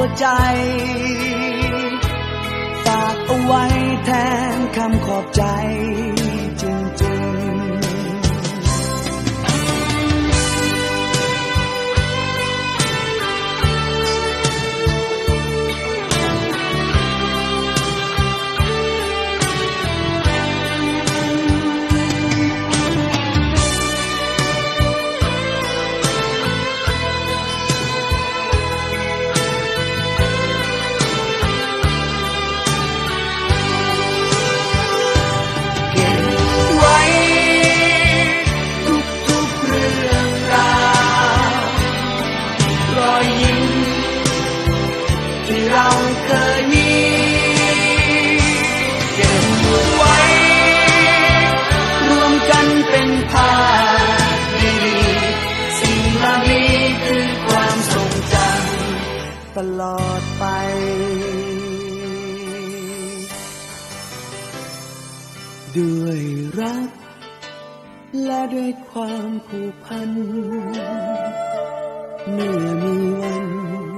หัวใจ ฝากเอาไว้แทนคำขอบใจ ล่านี้คือความทรงจำตลอดไป ด้วยรัก และด้วยความผูกพัน เมื่อมีวัน